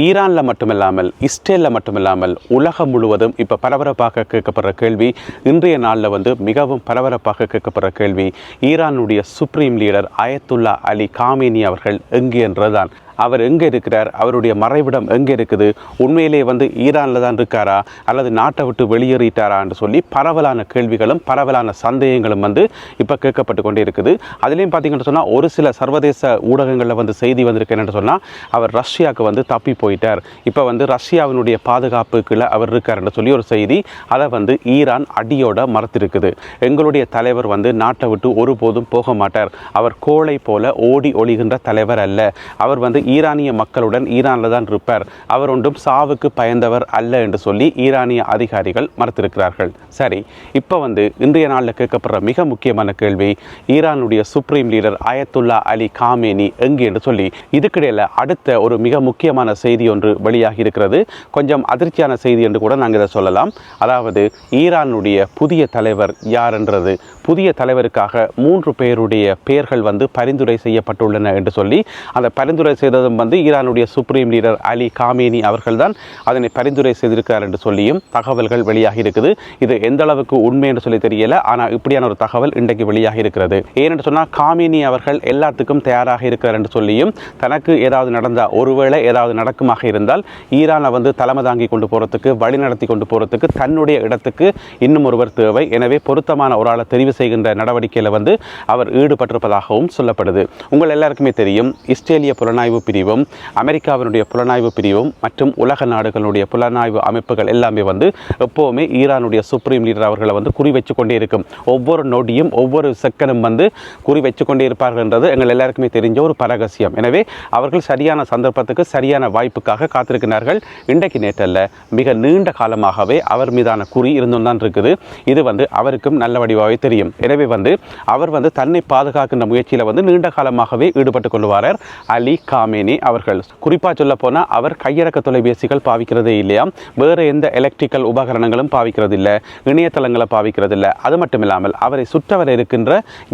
ஈரானில் மட்டுமில்லாமல் இஸ்ரேலில் மட்டுமில்லாமல் உலகம் முழுவதும் இப்போ பரபரப்பாக கேட்கப்படுற கேள்வி இன்றைய நாளில் வந்து மிகவும் பரபரப்பாக கேட்கப்படுற கேள்வி ஈரானுடைய supreme leader Ayatollah Ali Khamenei அவர்கள் எங்கே என்றுதான் அவர் எங்கே இருக்கிறார்? அவருடைய மறைவிடம் எங்கே இருக்குது? உண்மையிலே வந்து ஈரானில் தான் இருக்காரா? அல்லது நாட்டை விட்டு வெளியேறிட்டாரா என்று சொல்லி பரவலான கேள்விகளும் பரவலான சந்தேகங்களும் வந்து இப்போ கேட்கப்பட்டு கொண்டே இருக்குது. அதுலேயும் பார்த்தீங்கன்னு சொன்னால் ஒரு சில சர்வதேச ஊடகங்களில் வந்து செய்தி வந்திருக்கு சொன்னால் அவர் ரஷ்யாவுக்கு வந்து தப்பி போயிட்டார். இப்போ வந்து ரஷ்யாவினுடைய பாதுகாப்புக்குள்ள அவர் இருக்காருன்னு சொல்லி ஒரு செய்தி அதை வந்து ஈரான் அடியோட மறுத்திருக்குது. எங்களுடைய தலைவர் வந்து நாட்டை விட்டு ஒருபோதும் போக மாட்டார். அவர் கோழை போல ஓடி ஒழிகின்ற தலைவர் அல்ல. அவர் வந்து ஈரானிய மக்களுடன் ஈரானில் தான் இருப்பார். அவர் ஒன்றும் சாவுக்கு பயந்தவர் அல்ல என்று சொல்லி ஈரானிய அதிகாரிகள் மறுத்திருக்கிறார்கள். சரி இப்போ வந்து இன்றைய நாளில் கேட்கப்படுற மிக முக்கியமான கேள்வி ஈரானுடைய supreme leader Ayatollah Ali Khamenei எங்கே என்று சொல்லி. இதுக்கிடையில் அடுத்த ஒரு மிக முக்கியமான செய்தி ஒன்று வெளியாகி இருக்கிறது. கொஞ்சம் அதிர்ச்சியான செய்தி என்று கூட நாங்கள் இதை சொல்லலாம். அதாவது ஈரானுடைய புதிய தலைவர் யார் என்றது? புதிய தலைவருக்காக மூன்று பேருடைய பெயர்கள் வந்து பரிந்துரை செய்யப்பட்டுள்ளன என்று சொல்லி அந்த பரிந்துரை செய்ததும் வந்து ஈரானுடைய சுப்ரீம் லீடர் அலி காமேனி அவர்கள்தான் அதனை பரிந்துரை செய்திருக்கிறார் என்று சொல்லியும் தகவல்கள் வெளியாகி இருக்குது. இது எந்த அளவுக்கு உண்மை என்று சொல்லி தெரியல ஆனால் இப்படியான ஒரு தகவல் இன்றைக்கு வெளியாகி இருக்கிறது. ஏனென்று சொன்னால் காமினி அவர்கள் எல்லாத்துக்கும் தயாராக இருக்கிறார் என்று சொல்லியும் தனக்கு ஏதாவது நடந்தால் ஒருவேளை ஏதாவது நடக்குமாக இருந்தால் ஈரானை வந்து தலைமை தாங்கி கொண்டு போகிறதுக்கு வழி நடத்தி கொண்டு போகிறதுக்கு தன்னுடைய இடத்துக்கு இன்னும் ஒருவர் தேவை. எனவே பொருத்தமான ஒரு ஆளை தெரிவு செய்கின்ற நடவடிக்கையில் வந்து அவர் ஈடுபட்டிருப்பதாகவும் சொல்லப்படுது. உங்கள் எல்லாருக்குமே தெரியும் இஸ்ரேலிய புலனாய்வு பிரிவும் அமெரிக்காவினுடைய புலனாய்வு பிரிவும் மற்றும் உலக நாடுகளுடைய புலனாய்வு அமைப்புகள் எல்லாமே வந்து எப்போவுமே ஈரானுடைய சுப்ரீம் லீடர் அவர்களை வந்து குறி வச்சு கொண்டே இருக்கும். ஒவ்வொரு நொடியும் ஒவ்வொரு செக்கனும் வந்து குறி வச்சு கொண்டே இருப்பார்கள் என்றது எங்கள் எல்லாருக்குமே தெரிஞ்ச ஒரு பரகசியம். எனவே அவர்கள் சரியான சந்தர்ப்பத்துக்கு சரியான வாய்ப்புக்காக காத்திருக்கிறார்கள். இன்றைக்கு நேற்றல்ல மிக நீண்ட காலமாகவே அவர் மீதான குறி இருந்தும் தான் இருக்குது. இது வந்து அவருக்கும் நல்ல வடிவாகவே தெரியும். எனவே வந்து அவர் வந்து தன்னை பாதுகாக்கின்ற முயற்சியில் வந்து நீண்ட காலமாகவே ஈடுபட்டு கொள்வாரர் அலி காமேனி அவர்கள். குறிப்பாக சொல்ல போனால் அவர் கையடக்க தொலைபேசிகள் பாவிக்கிறதே இல்லையா? வேறு எந்த எலக்ட்ரிக்கல் உபகரணங்களும் பாவிக்கிறது இல்லை இணையதளங்களை பாவிக்கிறது இல்லை அது மட்டும் இல்லாமல் அவரை சுற்றவர இருக்கின்ற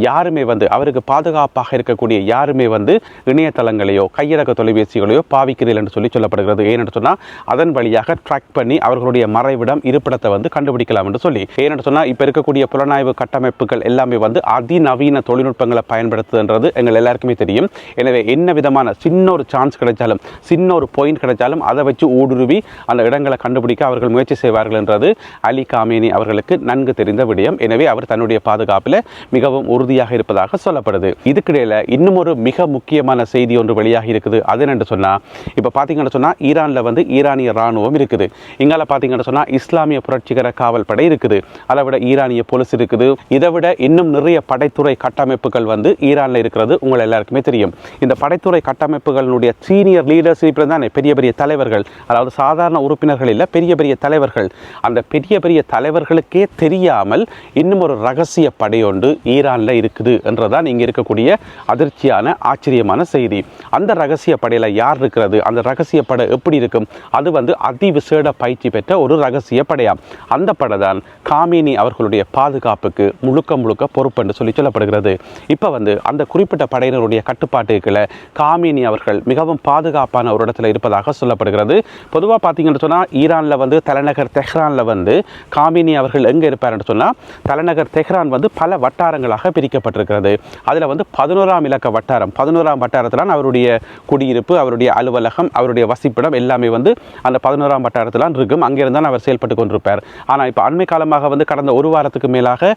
யாருமே வந்து அவருக்கு பாதுகாப்பாக இருக்கக்கூடிய யாருமே வந்து இணையதளங்களையோ கையடக்க தொலைபேசிகளையோ பாவிக்கிறீர்கள் என்று சொல்லி சொல்லப்படுகிறது. ஏனென்று சொன்னால் அதன் வழியாக ட்ராக் பண்ணி அவர்களுடைய மறைவிடம் இருப்பிடத்தை வந்து கண்டுபிடிக்கலாம் என்று சொல்லி. ஏனென்று சொன்னால் இப்போ இருக்கக்கூடிய புலனாய்வு கட்டமைப்புகள் எல்லாமே வந்து அதிநவீன தொழில்நுட்பங்களை பயன்படுத்துன்றது எங்கள் எல்லாருக்குமே தெரியும். எனவே என்ன விதமான சின்ன ஒரு சான்ஸ் கிடைச்சாலும் சின்ன ஒரு பாயிண்ட் கிடைச்சாலும் அதை வச்சு ஊடுருவி அந்த இடங்களை கண்டுபிடிக்க அவர்கள் முயற்சி செய்வார்கள் என்றது அலி காமேனி அவர்களுக்கு நன்கு தெரிந்த விடயம். எனவே அவர் தன்னுடைய பாதுகாப்பில் மிகவும் உறுதியாக இருப்பதாக சொல்லப்படுது. இதுக்கிடையில் இன்னும் ஒரு மிக முக்கியமான செய்தி ஒன்று வெளியாகி இருக்குது. அது என்னென்று சொன்னால் இப்போ பார்த்தீங்கன்னு சொன்னால் ஈரானில் வந்து ஈரானிய ராணுவம் இருக்குது. இங்கால பார்த்தீங்கன்னு சொன்னால் இஸ்லாமிய புரட்சிகர காவல் படை இருக்குது. அதை விட ஈரானிய போலீஸ் இருக்குது. இதை விட இன்னும் நிறைய படைத்துறை கட்டமைப்புகள் வந்து ஈரானில் இருக்கிறது உங்கள் எல்லாருக்குமே தெரியும். இந்த படைத்துறை கட்டமைப்புகளுடைய சீனியர் லீடர்ஷிப்பில் தான் பெரிய பெரிய தலைவர்கள் அதாவது சாதாரண உறுப்பினர்கள் இல்லை பெரிய பெரிய தலைவர்கள். அந்த பெரிய பெரிய தலைவர்களுக்கே தெரியாமல் இன்னும் ஒரு ரகசிய படையொன்று ஈரானில் இருக்குது என்றதான் இங்கே இருக்கக்கூடிய அதிர்ச்சியான ஆச்சரியமான செய்தி. அந்த ரகசிய படையில் யார் இருக்கிறது? அந்த ரகசிய படை எப்படி இருக்கும்? அது வந்து அதிவிசேட பயிற்சி பெற்ற ஒரு ரகசிய படையாம். அந்த படை தான் காமினி அவர்களுடைய பாதுகாப்புக்கு முழுக்க முழுக்க பொறுப்பு என்று சொல்லி சொல்லப்படுகிறது. இப்போ வந்து அந்த குறிப்பிட்ட படையினருடைய கட்டுப்பாட்டுகளை காமினி அவர்கள் மிகவும் பாதுகாப்பான ஒரு இடத்துல இருப்பதாக சொல்லப்படுகிறது. பொதுவாக பார்த்தீங்கன்னு சொன்னால் ஈரானில் வந்து தலைநகர் தெஹ்ரானில் வந்து காமினி அவர்கள் எங்கே இருப்பார்னு சொன்னால் தலைநகர் தெஹ்ரான் வந்து பல வட்டாரங்களாக பிரிக்கப்பட்டிருக்கிறது. அதில் வந்து பதினோராம் இலக்க வட்டாரம் பதினோராம் வட்டாரத்தில் அவருடைய குடியிருப்பு அவருடைய அலுவலகம் அவருடைய வசிப்பிடம் எல்லாமே வந்து அந்த பதினோராம் வட்டாரத்தில் இருக்கும். அங்கிருந்து தான் அவர் செயல்பட்டு கொண்டிருப்பார். ஆனால் இப்போ அண்மை காலமாக வந்து கடந்த ஒரு வாரத்துக்கு மேலாக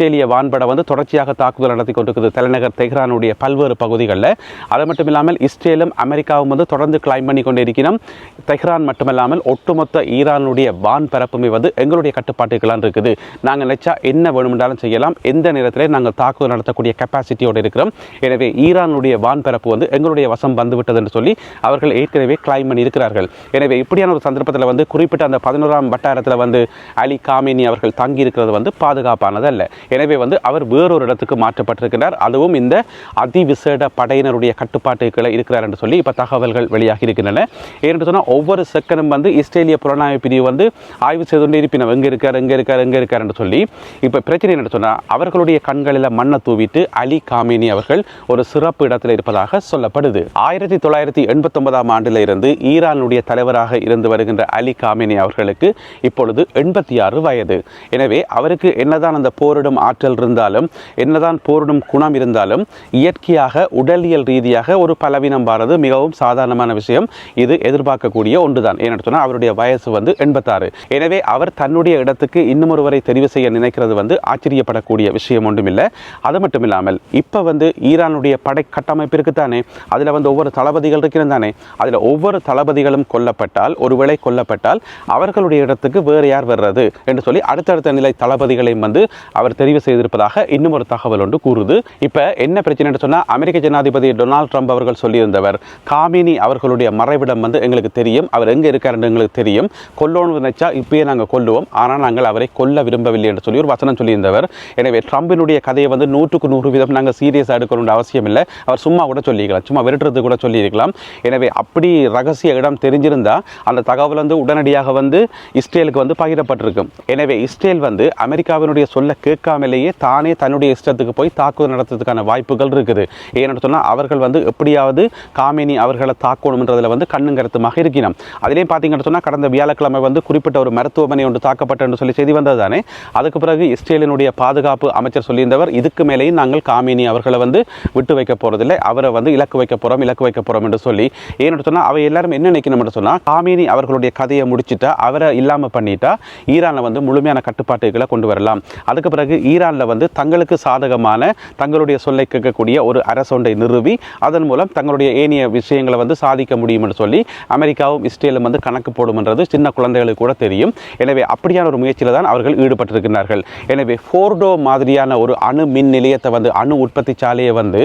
இஸ்ரேலிய வான்படை வந்து தொடர்ச்சியாக தாக்குதல் நடத்தி கொண்டிருக்குது. தலைநகர் தெஹ்ரானுடைய பல்வேறு பகுதிகளில். அது மட்டும் இல்லாமல் இஸ்ரேலும் அமெரிக்காவும் வந்து தொடர்ந்து கிளைம் பண்ணி கொண்டு இருக்கிறோம் தெஹ்ரான் மட்டுமல்லாமல் ஒட்டுமொத்த ஈரானுடைய வான் பரப்புமே வந்து எங்களுடைய கட்டுப்பாட்டுக்கெல்லாம் இருக்குது. நாங்கள் நினைச்சா என்ன வேணுமென்றாலும் செய்யலாம். எந்த நேரத்தில் நாங்கள் தாக்குதல் நடத்தக்கூடிய கெப்பாசிட்டியோடு இருக்கிறோம். எனவே ஈரானுடைய வான் பரப்பு வந்து எங்களுடைய வசம் வந்துவிட்டது என்று சொல்லி அவர்கள் ஏற்கனவே கிளைம் பண்ணி இருக்கிறார்கள். எனவே இப்படியான ஒரு சந்தர்ப்பத்தில் வந்து குறிப்பிட்ட அந்த பதினோராம் வட்டாரத்தில் வந்து அலி காமினி அவர்கள் தங்கி இருக்கிறது வந்து பாதுகாப்பானது அல்ல எனவே வந்து அவர் வேறொரு இடத்துக்கு மாற்றப்பட்டிருக்கிறார். அதுவும் இந்த அதிவிசேட படையினருடைய கட்டுப்பாட்டுக்களை இருக்கிறார் என்று சொல்லி இப்போ தகவல்கள் வெளியாகி இருக்கின்றன. ஏன்னு சொன்னால் ஒவ்வொரு செகண்டும் வந்து இஸ்ரேலிய புலனாய்வு பிரிவு வந்து ஆய்வு செய்து கொண்டே இருப்பினர் எங்கே இருக்கார் எங்கே இருக்கார் எங்கே இருக்கார் என்று சொல்லி இப்போ பிரச்சனை என்ன சொன்னால் அவர்களுடைய கண்களில் மண்ணை தூவிட்டு அலி காமினி அவர்கள் ஒரு சிறப்பு இடத்தில் இருப்பதாக சொல்லப்படுது. ஆயிரத்தி தொள்ளாயிரத்தி எண்பத்தொன்பதாம் ஆண்டில் இருந்து ஈரானுடைய தலைவராக இருந்து வருகின்ற அலி காமினி அவர்களுக்கு இப்பொழுது எண்பத்தி ஆறு வயது. எனவே அவருக்கு என்னதான் அந்த போரிடும் ஆற்றல் இருந்தாலும் என்னதான் போரிடும் குணம் இருந்தாலும் இயற்கையாக உடலியல் ரீதியாக ஒரு பலவீனம் பாரது மிகவும் சாதாரணமான விஷயம். இது எதிர்பார்க்கக்கூடிய ஒன்றுதான். ஏன்னு சொன்னால் அவருடைய வயசு வந்து எண்பத்தாறு. எனவே அவர் தன்னுடைய இடத்துக்கு இன்னும் ஒருவரை தெரிவு செய்ய நினைக்கிறது வந்து ஆச்சரியப்படக்கூடிய விஷயம் ஒன்றுமில்லை. அது மட்டும் இல்லாமல் இப்போ வந்து ஈரானுடைய படை கட்டமைப்பிற்கு தானே அதில் வந்து ஒவ்வொரு தளபதிகள் இருக்கிறது தானே அதில் ஒவ்வொரு தளபதிகளும் கொல்லப்பட்டால் ஒருவேளை கொல்லப்பட்டால் அவர்களுடைய இடத்துக்கு வேறு யார் வர்றது? என்று சொல்லி அடுத்தடுத்த நிலை தளபதிகளையும் வந்து அவர் தெரிவு செய்திருப்பதாக இன்னும் ஒரு தகவல் ஒன்று கூறுது. இப்போ என்ன பிரச்சனைன்னு சொன்னால் அமெரிக்க ஜனாதிபதி டொனால்ட் ட்ரம்ப் அவர்கள் சொல்லியிருந்தவர் காமினி அவர்களுடைய மறைவிடம் வந்து எங்களுக்கு தெரியும் அவர் எங்கே இருக்காருன்னு எங்களுக்கு தெரியும். கொல்லணும்னு நினைச்சா இப்பயே நாங்கள் கொல்லுவோம். ஆனால் நாங்கள் அவரை கொல்ல விரும்பவில்லை என்று சொல்லி ஒரு வசனம் சொல்லியிருந்தவர். எனவே ட்ரம்பினுடைய கதையை வந்து நூற்றுக்கு நூறு வீதம் நாங்கள் சீரியஸாக எடுக்கணும்னு அவசியம் இல்லை. அவர் சும்மா கூட சொல்லியிருக்கலாம். சும்மா விரட்டுறது கூட சொல்லியிருக்கலாம். எனவே அப்படி ரகசிய இடம் தெரிஞ்சிருந்தா அந்த தகவல் வந்து உடனடியாக வந்து இஸ்ரேலுக்கு வந்து பகிரப்பட்டிருக்கும். எனவே இஸ்ரேல் வந்து அமெரிக்காவினுடைய சொல்ல கேட்காமலேயே தானே தன்னுடைய இஷ்டத்துக்கு போய் தாக்குதல் நடத்துறதுக்கான வாய்ப்புகள் இருக்குது. ஏன்னு சொன்னால் அவர்கள் வந்து எப்படியாவது காமினி அவர்களை தாக்கணுன்றதுல வந்து கண்ணும் கருத்துமாக இருக்கணும் அதிலேயும் பார்த்தீங்கன்னு சொன்னால் கடந்த வியாழக்கிழமை வந்து குறிப்பிட்ட ஒரு மருத்துவமனை ஒன்று தாக்கப்பட்டன்னு சொல்லி செய்தி வந்தது தானே? அதுக்கு பிறகு இஸ்ரேலினுடைய பாதுகாப்பு அமைச்சர் சொல்லியிருந்தவர் இதுக்கு மேலேயும் நாங்கள் காமினி அவர்களை வந்து விட்டு வைக்க போகிறதில்லை அவரை வந்து இலக்கு வைக்க போகிறோம் இலக்கு வைக்க போகிறோம் என்று சொல்லி. ஏன்னு சொன்னால் அவை எல்லாரும் என்ன நினைக்கணும்னு சொன்னால் காமினி அவர்களுடைய கதையை முடிச்சிட்டா அவரை இல்லாமல் பண்ணிட்டா ஈரானை வந்து முழுமையான கட்டுப்பாட்டுகளை கொண்டு வரலாம். அதுக்கு பிறகு ஈரானில் வந்து தங்களுக்கு சாதகமான தங்களுடைய சொல்லை கேட்கக்கூடிய ஒரு அரசொன்றை நிறுவி அதன் மூலம் தங்களுடைய ஏனைய விஷயங்களை வந்து சாதிக்க முடியும் என்று சொல்லி அமெரிக்காவும் இஸ்ரேலும் வந்து கணக்கு போடும்ன்றது சின்ன குழந்தைகளுக்கு கூட தெரியும். எனவே அப்படியான ஒரு முயற்சியில் தான் அவர்கள் ஈடுபட்டிருக்கிறார்கள். எனவே ஃபோர்டோ மாதிரியான ஒரு அணு மின் நிலையத்தை வந்து அணு உற்பத்தி சாலையை வந்து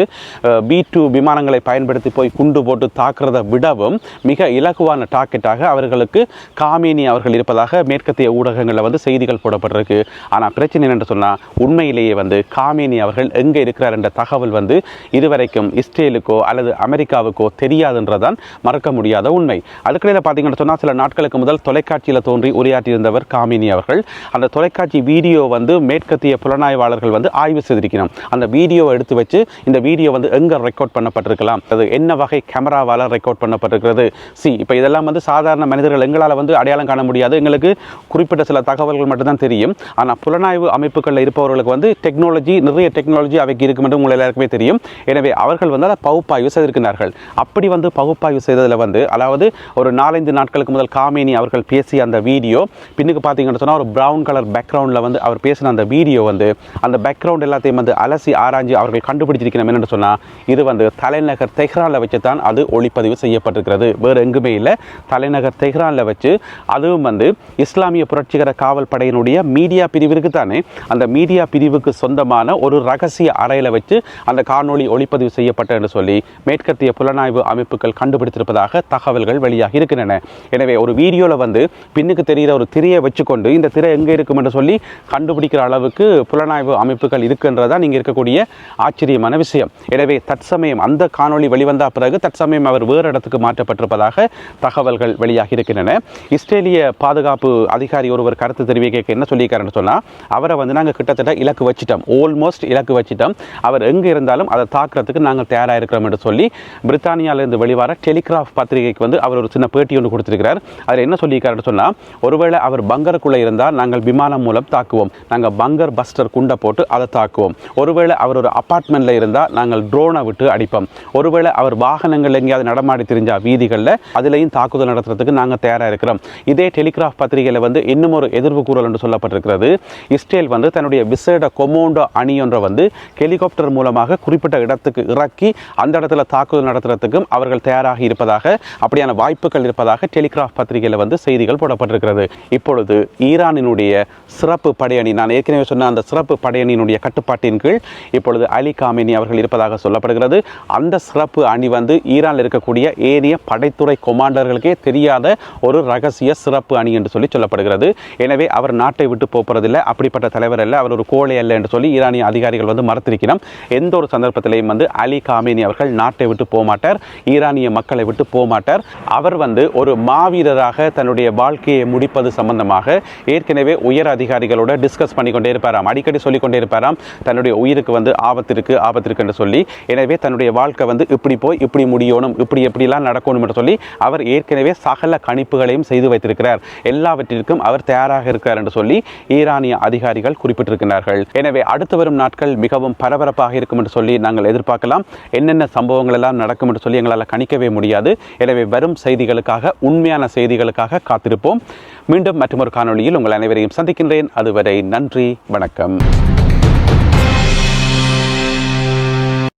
பி டூ விமானங்களை பயன்படுத்தி போய் குண்டு போட்டு தாக்குறதை விடவும் மிக இலகுவான டார்கெட்டாக அவர்களுக்கு காமினி அவர்கள் இருப்பதாக மேற்கத்திய ஊடகங்களில் வந்து செய்திகள் போடப்பட்டிருக்கு. ஆனால் பிரச்சனை என்னென்று சொன்னால் உண்மையிலேயே வந்து காமினி அவர்கள் எங்கே இருக்கிறார் என்ற தகவல் வந்து இதுவரைக்கும் இஸ்ரேலுக்கோ அல்லது அமெரிக்காவுக்கோ தெரியாதுன்றதான் மறக்க முடியாத உண்மை. அதுக்கிடையில் பார்த்தீங்கன்னு சொன்னால் சில நாட்களுக்கு முதல் தொலைக்காட்சியில் தோன்றி உரையாற்றியிருந்தவர் காமினி அவர்கள். அந்த தொலைக்காட்சி வீடியோ வந்து மேற்கத்திய புலனாய்வாளர்கள் வந்து ஆய்வு செய்திருக்கணும் அந்த வீடியோவை எடுத்து வச்சு இந்த வீடியோ வந்து எங்கே ரெக்கார்ட் பண்ணப்பட்டிருக்கலாம்? அது என்ன வகை கேமராவால் ரெக்கார்ட் பண்ணப்பட்டிருக்கிறது? சி இப்போ இதெல்லாம் வந்து சாதாரண மனிதர்கள் எங்களால் வந்து அடையாளம் காண முடியாது. எங்களுக்கு குறிப்பிட்ட சில தகவல்கள் மட்டும்தான் தெரியும். ஆனால் புலனாய்வு அமைப்புகளில் இருப்பவர்களுக்கு வந்து டெக்னாலஜி நிறைய டெக்னாலஜி அவைக்கு இருக்கும் என்று உங்கள் எல்லாருக்குமே தெரியும். எனவே அவர்கள் வந்து அதை பகுப்பாய்வு செய்திருக்கிறார்கள். அப்படி வந்து பகுப்பாய்வு செய்ததில் வந்து அதாவது ஒரு நாலஞ்சு நாட்களுக்கு முதல் காமினி அவர்கள் பேசிய அந்த வீடியோ பின்னுக்கு பார்த்தீங்கன்னு சொன்னால் ஒரு ப்ரௌன் கலர் பேக்ரவுண்டில் வந்து அவர் பேசின அந்த வீடியோ வந்து அந்த பேக்ரவுண்ட் எல்லாத்தையும் வந்து அலசி ஆராய்ஞ்சு அவர்கள் கண்டுபிடிச்சிருக்கணும் என்னென்னு சொன்னால் இது வந்து தலைநகர் தெஹ்ரானில் வச்சு தான் அது ஒளிப்பதிவு செய்யப்பட்டிருக்கிறது. வேறு எங்குமே இல்லை. தலைநகர் தெஹ்ரானில் வச்சு அதுவும் வந்து இஸ்லாமிய புரட்சிகர காவல் படையினுடைய மீடியா பிரிவிற்கு தானே அந்த மீடியா பிரிவுக்கு சொந்தமான ஒரு ரகசிய அறையில் வச்சு அந்த காணொளி ஒளிப்பதிவு செய்யப்பட்ட என்று சொல்லி மேற்கத்திய புலனாய்வு அமைப்புகள் கண்டுபிடித்திருப்பதாக தகவல்கள் வெளியாகி இருக்கின்றன. எனவே ஒரு வீடியோவில் வந்து பின்னுக்கு தெரிகிற ஒரு திரையை வச்சுக்கொண்டு இந்த திரை எங்கே இருக்கும் என்று சொல்லி கண்டுபிடிக்கிற அளவுக்கு புலனாய்வு அமைப்புகள் இருக்குன்றதான் நீங்கள் இருக்கக்கூடிய ஆச்சரியமான விஷயம். எனவே தற்சமயம் அந்த காணொளி வெளிவந்த பிறகு தற்சமயம் அவர் வேறு இடத்துக்கு மாற்றப்பட்டிருப்பதாக தகவல்கள் வெளியாகி இருக்கின்றன. இஸ்ரேலிய பாதுகாப்பு அதிகாரி ஒருவர் கருத்து தெரிவிக்க என்ன சொல்லியிருக்காருன்னு சொன்னால் அவரை வந்து நாங்கள் கிட்டத்தட்ட இலக்கு வச்சிட்டோம். ஆல்மோஸ்ட் இலக்கு வச்சிட்டோம். அவர் எங்கே இருந்தாலும் அதை தாக்குறதுக்கு நாங்கள் தயாராக இருக்கிறோம் என்று சொல்லி பிரித்தானியாவிலிருந்து வெளிவர டெலிகிராஃப் பத்திரிகைக்கு வந்து அவர் ஒரு சின்ன பேட்டி ஒன்று கொடுத்துருக்கிறார். அதில் என்ன சொல்லியிருக்காருன்னு சொன்னால் ஒருவேளை அவர் பங்கருக்குள்ளே இருந்தால் நாங்கள் விமானம் மூலம் தாக்குவோம். நாங்கள் பங்கர் பஸ்டர் குண்டை போட்டு அதை தாக்குவோம். ஒருவேளை அவர் ஒரு அப்பார்ட்மெண்ட்டில் இருந்தால் நாங்கள் ட்ரோனை விட்டு அடிப்போம். ஒருவேளை அவர் வாகனங்கள் எங்கேயாவது நடமாடி தெரிஞ்சா வீதிகளில் அதுலேயும் தாக்குதல் நடத்துறதுக்கு நாங்கள் தயாராக இருக்கிறோம். இதே டெலிகிராஃப் பத்திரிகையில் வந்து இன்னும் ஒரு எதிர்ப்பு கூறல் என்று சொல்லப்பட்டிருக்கிறது. இஸ்ரேல் வந்து தன்னுடைய விசேட கொமோண்டோ அணி ஒன்றை வந்து ஹெலிகாப்டர் மூலமாக குறிப்பிட்ட இடத்துக்கு இறக்கி அந்த இடத்துல தாக்குதல் நடத்துறதுக்கும் அவர்கள் தயாராக இருப்பதாக அப்படியான வாய்ப்புகள் இருப்பதாக டெலிகிராஃப் பத்திரிகையில் வந்து செய்திகள் போடப்பட்டிருக்கிறது. இப்பொழுது ஈரானினுடைய சிறப்பு படையணி நான் ஏற்கனவே சொன்ன அந்த சிறப்பு படையணியினுடைய கட்டுப்பாட்டின் கீழ் இப்பொழுது அலி காமினி அவர்கள் இருப்பதாக சொல்லப்படுகிறது. அந்த சிறப்பு அணி வந்து ஈரானில் இருக்கக்கூடிய ஏனைய படைத்துறை கொமாண்டர்களுக்கே தெரியாத ஒரு ரகசிய சிறப்பு அணி என்று சொல்லி சொல்லப்படுகிறது. எனவே அவர் நாட்டை விட்டு போகிறதில்லை அப்படிப்பட்ட தலைவர் அல்ல. அவர் ஒரு கோழை அல்ல என்று சொல்லி ஈரானிய அதிகாரிகள் வந்து மறுத்திருக்கிறோம். எந்த ஒரு சந்தர்ப்பத்திலையும் வந்து அலி காமினி அவர்கள் நாட்டை விட்டு போகமாட்டார் ஈரானிய மக்களை விட்டு போகமாட்டார் அவர் வந்து ஒரு மாவீரராக தன்னுடைய வாழ்க்கையை முடிப்பது சம்பந்தமாக ஏற்கனவே உயர் அதிகாரிகளோட டிஸ்கஸ் பண்ணிக்கொண்டே இருப்பாராம். அடிக்கடி சொல்லிக்கொண்டே இருப்பாராம் தன்னுடைய உயிருக்கு வந்து ஆபத்து இருக்கு ஆபத்து இருக்கு என்று சொல்லி. எனவே தன்னுடைய வாழ்க்கை வந்து இப்படி போய் இப்படி முடியணும் இப்படி எப்படிலாம் நடக்கணும் என்று சொல்லி அவர் ஏற்கனவே சகல கணிப்புகளையும் செய்து வைத்திருக்கிறார். எல்லாவற்றிற்கும் அவர் தயாராக இருக்கிறார் என்று சொல்லி ஈரானிய அதிகாரிகள் குறிப்பிட்டிருக்கிறார்கள் எனவே அடுத்து வரும் நாட்கள் மிகவும் பரபரப்பாக இருக்கும் என்று சொல்லி நாங்கள் எதிர்பார்க்கலாம். என்னென்ன சம்பவங்கள் எல்லாம் நடக்கும் என்று சொல்லி எங்களால் கணிக்கவே முடியாது. எனவே வரும் செய்திகளுக்காக உண்மையான செய்திகளுக்காக காத்திருப்போம். மீண்டும் மற்றொரு காணொளியில் உங்கள் அனைவரையும் சந்திக்கின்றேன். அதுவரை நன்றி வணக்கம்.